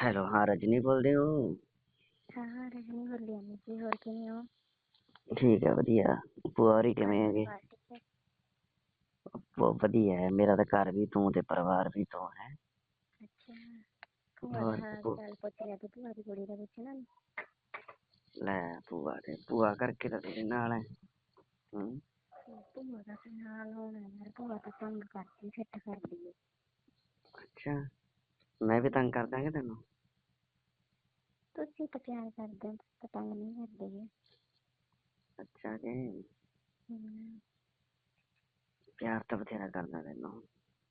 Hello ਹਾਂ ਰਜਨੀ ਬੋਲਦੇ ਹੋ? ਹਾਂ ਹਾਂ ਰਜਨੀ ਬੋਲੀ ਜਾਂਦੀ ਸੀ ਹੋਰ ਕਿਵੇਂ ਹੋ? ਠੀਕ ਹੈ ਵਧੀਆ। ਭੂਆ ਹੋਰੀ ਕਿਵੇਂ ਹੈਗੇ? ਬਹੁਤ ਵਧੀਆ ਹੈ ਮੇਰਾ ਤਾਂ ਘਰ ਵੀ ਤੂੰ ਤੇ ਪਰਿਵਾਰ ਵੀ ਤੂੰ ਹੈ। ਅੱਛਾ ਭੂਆ ਦਾ ਹੋਰ ਹਾਲ ਚਾਲ ਪੁੱਛ ਲਿਆ ਤੇ ਭੂਆ ਦੀ ਕੁੜੀ ਦਾ ਪੁੱਛਣਾ ਨੀ। ਲੈ ਭੂਆ ਤੇ ਭੂਆ ਕਰਕੇ ਤਾਂ ਤੇਰੇ ਨਾਲ ਹੈ। ਹੂੰ। ਭੂਆ ਦਾ ਤੇ ਨਾਲ ਹੋਣਾ ਯਾਰ ਭੂਆ ਤਾਂ ਤੰਗ ਕਰਦੀ ਫਿੱਟ ਕਰਦੀ ਹੈ। ਅੱਛਾ। ਮੈਂ ਵੀ ਤੰਗ ਕਰ ਦਾਂਗਾ ਤੈਨੂੰ। ਤੁਸੀਂ ਤਾਂ ਪਿਆਰ ਕਰਦੇ ਹੋ ਤੁਸੀਂ ਤਾਂ ਤੰਗ ਨਹੀਂ ਕਰਦੇ ਗੇ ਅੱਛਾ ਜੀ। ਹਮ, ਪਿਆਰ ਤਾਂ ਬਥੇਰਾ ਕਰਦਾ ਤੈਨੂੰ।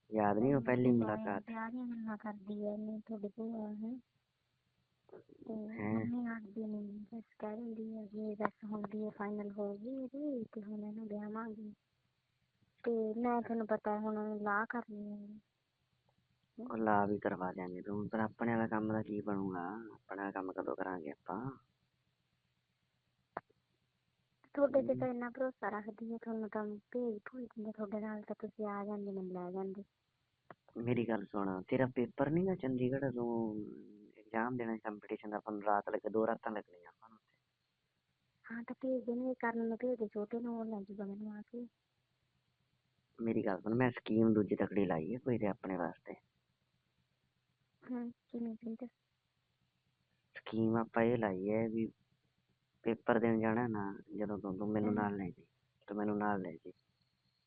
ਯਾਦ ਨਹੀਂ ਉਹ ਪਹਿਲੀ ਭੂਆ ਇਹ ਮੁਲਾਕਾਤ ਪਿਆਰ ਦੀਆਂ ਗੱਲਾਂ ਕਰਦੀ ਹੈ ਨਹੀਂ ਤੁਹਾਡੀ ਭੂਆ ਹੈ। ਤੇ ਹੈਂ? ਮੰਮੀ ਆਖਦੀ ਨਹੀਂ ਬਸ ਕਹਿ ਦਿੰਦੀ ਹੈ ਵੀ ਬਸ ਹੁਣ ਵੀ ਇਹ ਫਾਈਨਲ ਹੋ ਗਈ ਇਹਦੀ ਤੇ ਹੁਣ ਇਹਨੂੰ ਵਿਆਹਾਂਗੇ। ਤੇ ਮੈਂ ਤੁਹਾਨੂੰ ਪਤਾ ਹੁਣ ਲਾਹ ਕਰਨੀ ਹੈ। ਉਹ ਲਾ ਵੀ ਕਰਵਾ ਦਿਆਂਗੇ ਤੂੰ ਪਰ ਆਪਣੇ ਵਾਲਾ ਕੰਮ ਦਾ ਕੀ ਬਣੂਗਾ? ਆਪਣਾ ਕੰਮ ਕਦੋਂ ਕਰਾਂਗੇ ਆਪਾਂ? ਤੁਹਾਡੇ ਤੇ ਤਾਂ ਇੰਨਾ ਭਰੋਸਾ ਰੱਖਦੀ ਹੈ ਤੁਹਾਨੂੰ ਤਾਂ ਭੇਜ ਭੂਜ ਦਿੰਦੇ ਤੁਹਾਡੇ ਨਾਲ ਤਾਂ ਤੁਸੀਂ ਆ ਜਾਂਦੇ ਮੈਨੂੰ ਲੈ ਜਾਂਦੇ। ਮੇਰੀ ਗੱਲ ਸੁਣ ਤੇਰਾ ਪੇਪਰ ਨਹੀਂ ਗਾ ਚੰਡੀਗੜ੍ਹ? ਤੋਂ ਐਗਜ਼ਾਮ ਦੇਣਾ ਕੰਪੀਟੀਸ਼ਨ ਦਾ ਆਪਾਂ ਨੂੰ ਰਾਤ ਲੱਗੇ ਦੋ ਰਾਤਾਂ ਲੱਗਣੀਆਂ ਆਪਾਂ ਨੂੰ ਹਾਂ ਤਾਂ ਭੇਜ ਦੇਣਗੇ ਕਰਨ ਨੂੰ ਭੇਜ ਦੇ ਛੋਟੇ ਨੂੰ ਉਹ ਲੈ ਜਾਊਗਾ ਮੈਨੂੰ ਆ ਕੇ। ਮੇਰੀ ਗੱਲ ਸੁਣ ਮੈਂ ਸਕੀਮ ਦੂਜੀ ਤਕੜੀ ਲਾਈ ਹੈ ਕੋਈ ਤੇ ਆਪਣੇ ਵਾਸਤੇ। ਕਿਵੇਂ ਸਕੀਮ ਆਪਾਂ ਇਹ ਲਾਈ ਹੈ ਵੀ ਪੇਪਰ ਦੇਣ ਜਾਣਾ ਨਾ ਜਦੋਂ ਤੋਂ ਤੂੰ ਮੈਨੂੰ ਨਾਲ ਲੈ ਜੀ ਤੂੰ ਮੈਨੂੰ ਨਾਲ ਲੈ ਜੀ।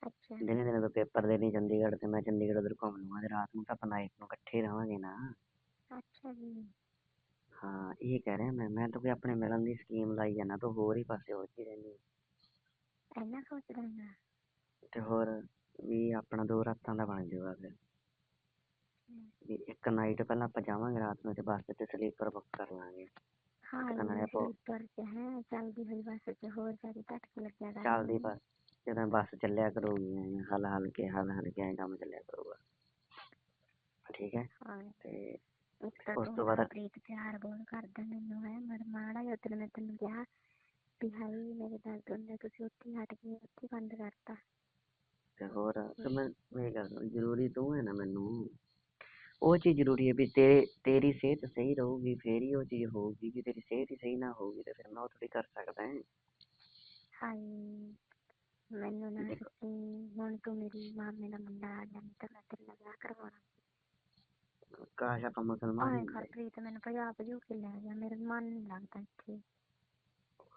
ਅੱਛਾ। ਦਿਨੇ ਦਿਨੇ ਤੋਂ ਪੇਪਰ ਦੇਣੀ ਚੰਡੀਗੜ੍ਹ ਤੇ ਮੈਂ ਚੰਡੀਗੜ੍ਹ ਉਧਰ ਘੁੰਮ ਲਵਾਂਗਾ ਤੇ ਰਾਤ ਨੂੰ ਤਾਂ ਆਪਾਂ ਨਾਈਟ ਨੂੰ ਇਕੱਠੇ ਹੀ ਰਵਾਂਗੇ ਨਾ। ਅੱਛਾ ਜੀ। ਹਾਂ ਇਹ ਕਹਿ ਰਿਹਾ ਮੈਂ ਮੈਂ ਤਾਂ ਕੋਈ ਆਪਣੇ ਮਿਲਣ ਦੀ ਸਕੀਮ ਲਾਈ ਜਾਣਾ ਤੂੰ ਹੋਰ ਹੀ ਪਾਸੇ ਹੋ ਕੇ ਰਹਿੰਦੀ। ਇੰਨਾ ਸੋਚਦਾ ਹੈਗਾ ਤੇ ਹੋਰ ਵੀ ਆਪਣਾ ਦੋ ਰਾਤਾਂ ਦਾ ਬਣ ਜਾਊਗਾ ਫਿਰ। ਵੀ ਇੱਕ ਨਾਈਟ ਪਹਿਲਾਂ ਆਪਾਂ ਜਾਵਾਂਗੇ ਰਾਤ ਨੂੰ ਤੇ ਬੱਸ ਤੇ ਸਲੀਪਰ ਬੁੱਕ ਕਰ ਲਾਂਗੇ। ਹਾਂ ਇੱਕ ਤਾਂ ਨਾਲੇ ਆਪਾਂ ਸਲੀਪਰ ਚ ਹੈ ਚੱਲਦੀ ਹੋਈ ਬੱਸ ਚ ਹੋਰ ਸਾਰੀ ਧੱਕ ਲੱਗਿਆ ਕਰਦੀ ਚੱਲਦੀ ਬੱਸ ਜਦੋਂ ਬੱਸ ਚੱਲਿਆ ਕਰੂਗੀ ਐਂ ਹਲ ਹਲ ਕੇ ਹਲ ਹਲ ਕੇ ਐਂ ਕੰਮ ਚੱਲਿਆ ਕਰੂਗਾ। ਠੀਕ ਹੈ? ਹਾਂ। ਤੇ ਇੱਕ ਤਾਂ ਉਸ ਤੂੰ ਤੋਂ ਬਾਅਦ- ਪ੍ਰੀਤ ਪਿਆਰ ਬਹੁਤ ਕਰਦਾ ਮੈਨੂੰ ਹੈ। ਮਰ ਮਾੜਾ ਜਿਹਾ ਤੈਨੂੰ ਮੈਂ ਤੈਨੂੰ ਕਿਹਾ ਵੀ ਹਾਈ ਮੇਰੇ ਦਰਦ ਹੁੰਦਾ ਤੁਸੀਂ ਉੱਥੇ ਹੀ ਹਟ ਗਏ ਉੱਥੇ ਹੀ ਬੰਦ ਕਰਤਾ। ਤੇ ਹੋਰ ਤੇ ਮੈਂ ਮੇਰੀ ਗੱਲ ਸੁਣ, ਜ਼ਰੂਰੀ ਤੂੰ ਹੈ ਨਾ ਮੈਨੂੰ ਉਹ ਚੀਜ਼ ਜ਼ਰੂਰੀ ਹੈ ਵੀ ਤੇ ਤੇਰੀ ਸਿਹਤ ਸਹੀ ਰਹੂਗੀ ਫੇਰ ਹੀ ਉਹ ਚੀਜ਼ ਹੋਊਗੀ ਜੇ ਤੇਰੀ ਸਿਹਤ ਹੀ ਸਹੀ ਨਾ ਹੋਊਗੀ ਤੇ ਫਿਰ ਮੈਂ ਉਹ ਥੋੜੀ ਕਰ ਸਕਦਾ ਹਾਂ। ਹਾਈ ਮੈਨੂੰ ਨਾ ਸੱਚੀ ਹੁਣ ਤੂੰ ਮੇਰੀ ਮਾਮੇ ਦਾ ਮੁੰਡਾ ਆ ਜਾਣੀ ਤਾਂ ਮੈਂ ਤੇਰੇ ਨਾਲ ਵਿਆਹ ਕਰਵਾਉਣਾ। ਕਾਸ਼ ਆਪਾਂ ਮੁਸਲਮਾਨ ਆਏ ਹੀ ਕਰ ਪ੍ਰੀਤ ਮੈਨੂੰ ਭਜਾ ਭਜੂ ਕੇ ਲੈ ਜਾ ਮੇਰਾ ਮਨ ਨਹੀਂ ਲੱਗਦਾ ਇੱਥੇ।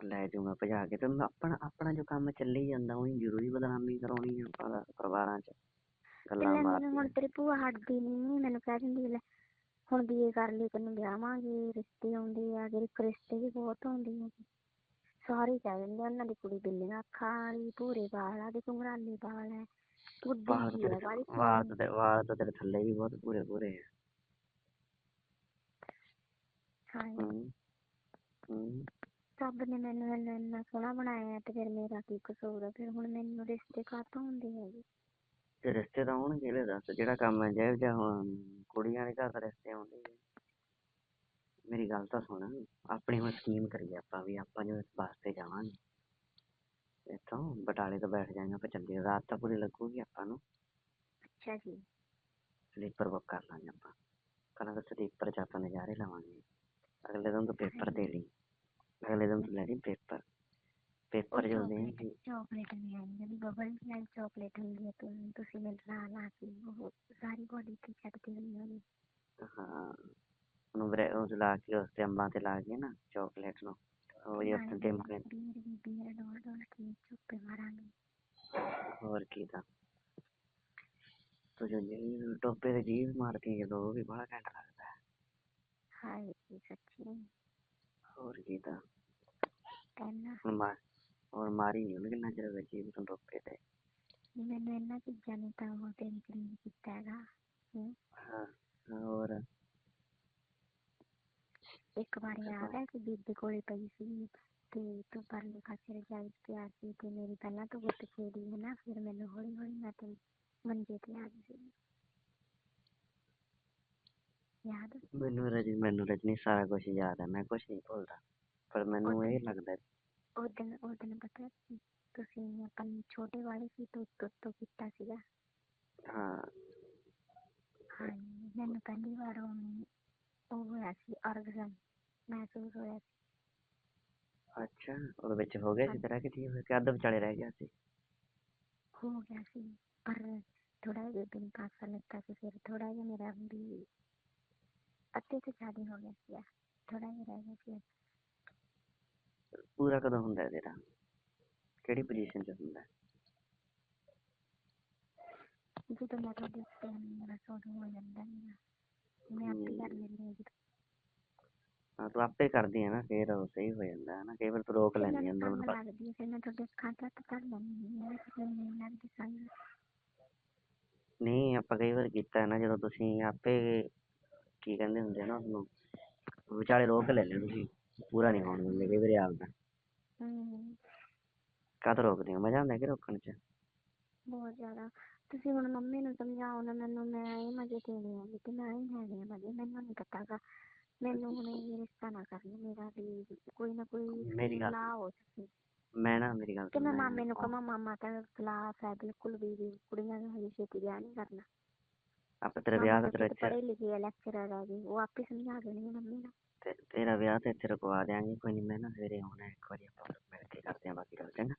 ਲੈ ਜਾਊਂਗਾ ਭਜਾ ਕੇ ਤੇ ਮੈਂ ਆਪਣਾ ਆਪਣਾ ਜੋ ਕੰਮ ਚੱਲੀ ਜਾਂਦਾ ਉਹੀ ਜ਼ਰੂਰੀ ਬਦਨਾਮੀ ਕਰਾਉਣੀ ਆ ਆਪਾਂ ਦਾ ਪਰਿਵਾਰਾਂ 'ਚ। ਤੇ ਗੱਲਾਂ ਮੈਨੂੰ ਮਾਰਦੀਆਂ। ਹੁਣ ਤੇਰੀ ਭੂਆ ਹਟਦੀ ਨਹੀਂ ਮੈਨੂੰ ਕਹਿ ਦਿੰਦੀ ਲੈ ਹੁਣ ਬੀਏ ਕਰ ਲਈ ਤੈਨੂੰ ਵਿਆਹਾਂਗੇ ਰਿਸ਼ਤੇ ਆਉਂਦੇ ਆ ਜਿਹੜੇ ਰਿਸ਼ਤੇ ਵੀ ਬਹੁਤ ਆਉਂਦੇ ਆ ਸਾਰੇ ਕਹਿ ਦਿੰਦੇ ਆ, ਉਹਨਾਂ ਦੀ ਕੁੜੀ ਬਿੱਲੀਆਂ ਅੱਖਾਂ ਵਾਲੀ ਭੂਰੇ ਵਾਲ ਆ ਦੇ ਘੁੰਗਰਾਲੇ ਵਾਲ ਤੇਰੇ ਆ। ਵਾਲੀ ਤਾਂ ਤੇਰੇ ਵਾਲ ਤਾਂ ਤੇਰੇ ਥੱਲੇ ਵੀ ਬਹੁਤ ਪੂਰੇ ਪੂਰੇ ਆ। ਹਾਂ ਹੂੰ ਹੂੰ। ਰੱਬ ਨੇ ਮੈਨੂੰ ਇੰਨਾ ਇੰਨਾ ਸੋਹਣਾ ਬਣਾਇਆ ਤੇ ਫਿਰ ਮੇਰਾ ਕੀ ਕਸੂਰ ਆ ਫਿਰ ਹੁਣ ਮੈਨੂੰ ਰਿਸ਼ਤੇ ਕਾਹਤੋਂ ਹੁੰਦੇ ਹੈਗੇ? ਤੇ ਰਿਸ਼ਤੇ ਤਾਂ ਹੋਣਗੇ ਲੈ ਦੱਸ ਜਿਹੜਾ ਕੰਮ ਹੈ ਜਿਹੋ ਜਿਹਾ ਹੁਣ ਕੁੜੀਆਂ ਦੇ ਘਰ ਤਾਂ ਰਿਸ਼ਤੇ ਆਉਂਦੇ ਹੀ ਆ। ਮੇਰੀ ਗੱਲ ਤਾਂ ਸੁਣ ਆਪਣੀ ਹੁਣ ਸਕੀਮ ਕਰੀਏ ਆਪਾਂ ਵੀ ਆਪਾਂ ਜੋ ਇਸ ਬੱਸ ਤੇ ਜਾਵਾਂਗੇ। ਇੱਥੋਂ ਬਟਾਲੇ ਤੋਂ ਬੈਠ ਜਾਵਾਂਗੇ ਆਪਾਂ ਚੱਲੀਏ ਰਾਤ ਤਾਂ ਪੂਰੀ ਲੱਗੂਗੀ ਆਪਾਂ ਨੂੰ। ਅੱਛਾ ਜੀ। ਸਲੀਪਰ ਬੁੱਕ ਕਰ ਲਾਂਗੇ ਆਪਾਂ। ਕੱਲ੍ਹ ਸਲੀਪਰ 'ਚ ਆਪਾਂ ਨਜ਼ਾਰੇ ਲਵਾਂਗੇ। ਅਗਲੇ ਦਿਨ ਤੋਂ ਪੇਪਰ ਦੇ ਲਈ ਅਗਲੇ ਦਿਨ ਤੋਂ ਲੈ ਲਈ ਪੇਪਰ ਪੇਪਰ ਜੋ ਦੇਂਗੀ ਚਾਕਲੇਟ ਵੀ ਆਈ ਜਿਹੜੀ ਬਬਲ ਨਾਲ ਚਾਕਲੇਟ ਹੁੰਦੀ ਹੈ ਤੁ ਤੁਸੀਂ ਮੈਨੂੰ ਲਾ ਲਾ ਕੇ ਉਹ ਸਾਰੀ ਬੋਡੀ ਤੇ ਛੱਡਦੀ ਹੁੰਦੀ ਹੋਣੀ ਹਾਂ। ਉਹਨੂੰ ਬਰੇ ਉਹ ਲਾ ਕੇ ਉਸ ਤੇ ਅੰਬਾਂ ਤੇ ਲਾ ਕੇ ਨਾ ਚਾਕਲੇਟ ਨੂੰ। ਉਹ ਜੇ ਉੱਤੇ ਡਿਮ ਕੇ ਬੀਰ ਵੀ ਬੀਰ ਡੋਲ ਡੋਲ ਕੇ ਚੁੱਪੇ ਮਾਰਾਂਗੇ। ਹੋਰ ਕੀ ਤਾਂ। ਤੂੰ ਜੋ ਜੀ ਟੋਪੇ ਤੇ ਜੀਭ ਮਾਰਦੀ ਜਦੋਂ ਉਹ ਵੀ ਬੜਾ ਘੈਂਟ ਲੱਗਦਾ। ਹੈ ਹਾਏ ਸੱਚੀ। ਹੋਰ ਕੀ ਤਾਂ। ਕਹਿਣਾ। ਗਿਆ ਤੋਂ ਤੇ ਚੀਜ਼ਾਂ ਨੇ ਤਾਂ ਉਹ ਤੇਰੀ ਕਰੀਬ ਕੀਤਾ ਹੈਗਾ ਹੂੰ ਹਾਂ ਹੋਰ ਇੱਕ ਵਾਰ ਯਾਦ ਹੈ ਕਿ ਬੀਬੀ ਕੋਲੇ ਪਈ ਸੀ ਤੇ ਤੂੰ ਪਰਲੇ ਪਾਸੇ ਰਜਾਈ 'ਚ ਪਿਆ ਸੀ ਤੇ ਮੇਰੀ ਪਹਿਲਾਂ ਤੂੰ ਗੁੱਤ ਛੇੜੀ ਹੈ ਨਾ ਫਿਰ ਮੈਨੂੰ ਹੌਲੀ ਹੌਲੀ ਮੈਂ ਤੇ ਮੰਜੇ ਤੇ ਆ ਗਈ ਸੀ ਯਾਦ ਮੈਨੂੰ ਰਜ ਮੈਨੂੰ ਰਜਨੀ ਸਾਰਾ ਕੁਝ ਯਾਦ ਹੈ ਮੈਂ ਕੁਝ ਨਹੀਂ ਭੁੱਲਦਾ ਪਰ ਮੈਨੂੰ ਇਹ ਲੱਗਦਾ ਉਹ ਦਿਨ ਪਤਾ ਤੁਸੀਂ ਆਪਾਂ ਛੋਟੇ ਵਾਲੇ ਸੀ ਤੂੰ ਤੋਂ ਤੋਂ ਕੀਤਾ ਸੀਗਾ। ਹਾਂ। ਹਾਂ ਮੈਨੂੰ ਪਹਿਲੀ ਵਾਰ ਉਹ ਉਹ ਹੋਇਆ ਸੀ ਅਰਗਜ਼ਨ ਮਹਿਸੂਸ ਹੋਇਆ ਸੀ। ਅੱਛਾ ਉਹਦੇ ਵਿੱਚ ਹੋ ਗਿਆ ਸੀ ਤੇਰਾ ਕਿ ਠੀਕ ਹੋਇਆ ਕਿ ਅੱਧ ਵਿਚਾਲੇ ਰਹਿ ਗਿਆ ਸੀ? ਹੋ ਗਿਆ ਸੀ ਪਰ ਥੋੜਾ ਜਿਹਾ ਦਿਨ ਪਾਸਾ ਲੱਗਾ ਸੀ ਫਿਰ ਥੋੜਾ ਜਿਹਾ ਮੇਰਾ ਵੀ ਅੱਧੇ ਤੋਂ ਜ਼ਿਆਦਾ ਹੋ ਗਿਆ ਸੀ ਥੋੜਾ ਜਿਹਾ ਰਹਿ ਗਿਆ ਸੀ ਪੂਰਾ ਕਦੋਂ ਹੁੰਦਾ ਤੇਰਾ? ਕਿਹੜੀ ਪੋਜੀਸ਼ਨ 'ਚ ਹੁੰਦਾ? ਜਦੋਂ ਮੈਂ ਤੁਹਾਡੇ ਉੱਤੇ ਮੇਰਾ ਸੋਚ ਹੋ ਜਾਂਦਾ ਮੇਰਾ ਮੈਂ ਆਪੇ ਕਰ ਲੈਂਦੀ ਹਾਂ ਜਦੋਂ ਹਾਂ ਤੂੰ ਆਪੇ ਕਰਦੀ ਹੈ ਨਾ ਫਿਰ ਉਹ ਸਹੀ ਹੋ ਜਾਂਦਾ ਹੈ ਨਾ ਕਈ ਵਾਰ ਤੂੰ ਰੋਕ ਲੈਂਦੀ ਹੈ ਮੈਨੂੰ ਅੰਦਰ ਕੰਮ ਅੰਦਰ ਲੱਗਦੀ ਹੈ ਫਿਰ ਮੈਂ ਤੁਹਾਡੇ ਅੱਖਾਂ ਤੱਕ ਕਰ ਲੈਂਦੀ ਹਾਂ ਫਿਰ ਮੈਨੂੰ ਲੱਗਦੀ ਸਾਰੀ ਨਹੀਂ ਆਪਾਂ ਕਈ ਵਾਰ ਕੀਤਾ ਹੈ ਨਾ ਜਦੋਂ ਤੁਸੀਂ ਆਪੇ ਕੀ ਕਹਿੰਦੇ ਹੁੰਦੇ ਆ ਨਾ ਉਸਨੂੰ ਵਿਚਾਲੇ ਰੋਕ ਲੈਂਦੇ ਹੋ ਤੁਸੀਂ। ਪੂਰਾ ਨਹੀਂ ਹੋਣ ਦਿੰਦੇ ਕਈ ਵਾਰੀ ਆਪਦਾ ਹਮ ਕਦ ਰੋਕਦੇ ਹੋ? ਮਜ਼ਾ ਆਉਂਦਾ ਕਿ ਰੋਕਣ 'ਚ? ਬਹੁਤ ਜ਼ਿਆਦਾ। ਤੁਸੀਂ ਹੁਣ ਮੰਮੀ ਨੂੰ ਸਮਝਾਓ ਨਾ ਮੈਨੂੰ ਮੈਂ ਇਹ ਮਜ਼ੇ ਦੇਣੇ ਆ ਕਿ ਮੈਂ ਹੀ ਹੈਗੇ ਆ ਮਜ਼ੇ ਮੈਨੂੰ ਨਹੀਂ ਪਤਾ ਗਾ। ਮੈਨੂੰ ਹੁਣ ਇਹ ਰਿਸ਼ਤਾ ਨਾ ਕਰਨ ਮੇਰਾ ਵੀ ਕੋਈ ਨਾ ਕੋਈ ਮੇਰੀ ਗੱਲ ਸਲਾਹ ਹੋ ਸਕੇ ਮੈਂ ਨਾ ਮੇਰੀ ਗੱਲ ਕਿ ਮੈਂ ਸੁਣ ਮਾਮੇ ਨੂੰ ਕਹਾਂ ਮਾਮਾ ਤਾਂ ਖਿਲਾਫ ਹੈ ਬਿਲਕੁਲ ਵੀ ਵੀ ਕੁੜੀਆਂ ਨੂੰ ਹਜੇ ਛੇਤੀ ਵਿਆਹ ਨਹੀਂ ਕਰਨਾ। ਆਪਾਂ ਤੇਰਾ ਵਿਆਹ ਤਾਂ ਤੇਰਾ ਤਾਂ ਇੱਥੇ ਪੜ੍ਹੇ ਲਿਖੇ ਲੈਕਚਰਰ ਆ ਜੀ ਉਹ ਆਪੇ ਸਮਝਾ ਦੇਣਗੇ ਮੰਮੀ ਨੂੰ। ਤੇ- ਤੇਰਾ ਵਿਆਹ ਤੇ ਇੱਥੇ ਰੁਕਵਾ ਦਿਆਂਗੇ, ਕੋਈ ਨਹੀਂ ਮੈਂ ਨਾ ਸਵੇਰੇ ਆਉਣਾ ਇੱਕ ਵਾਰੀ ਆਪਾਂ ਮਿਲ ਕੇ ਕਰਦੇ ਹਾਂ ਬਾਕੀ ਗੱਲ, ਚੰਗਾ।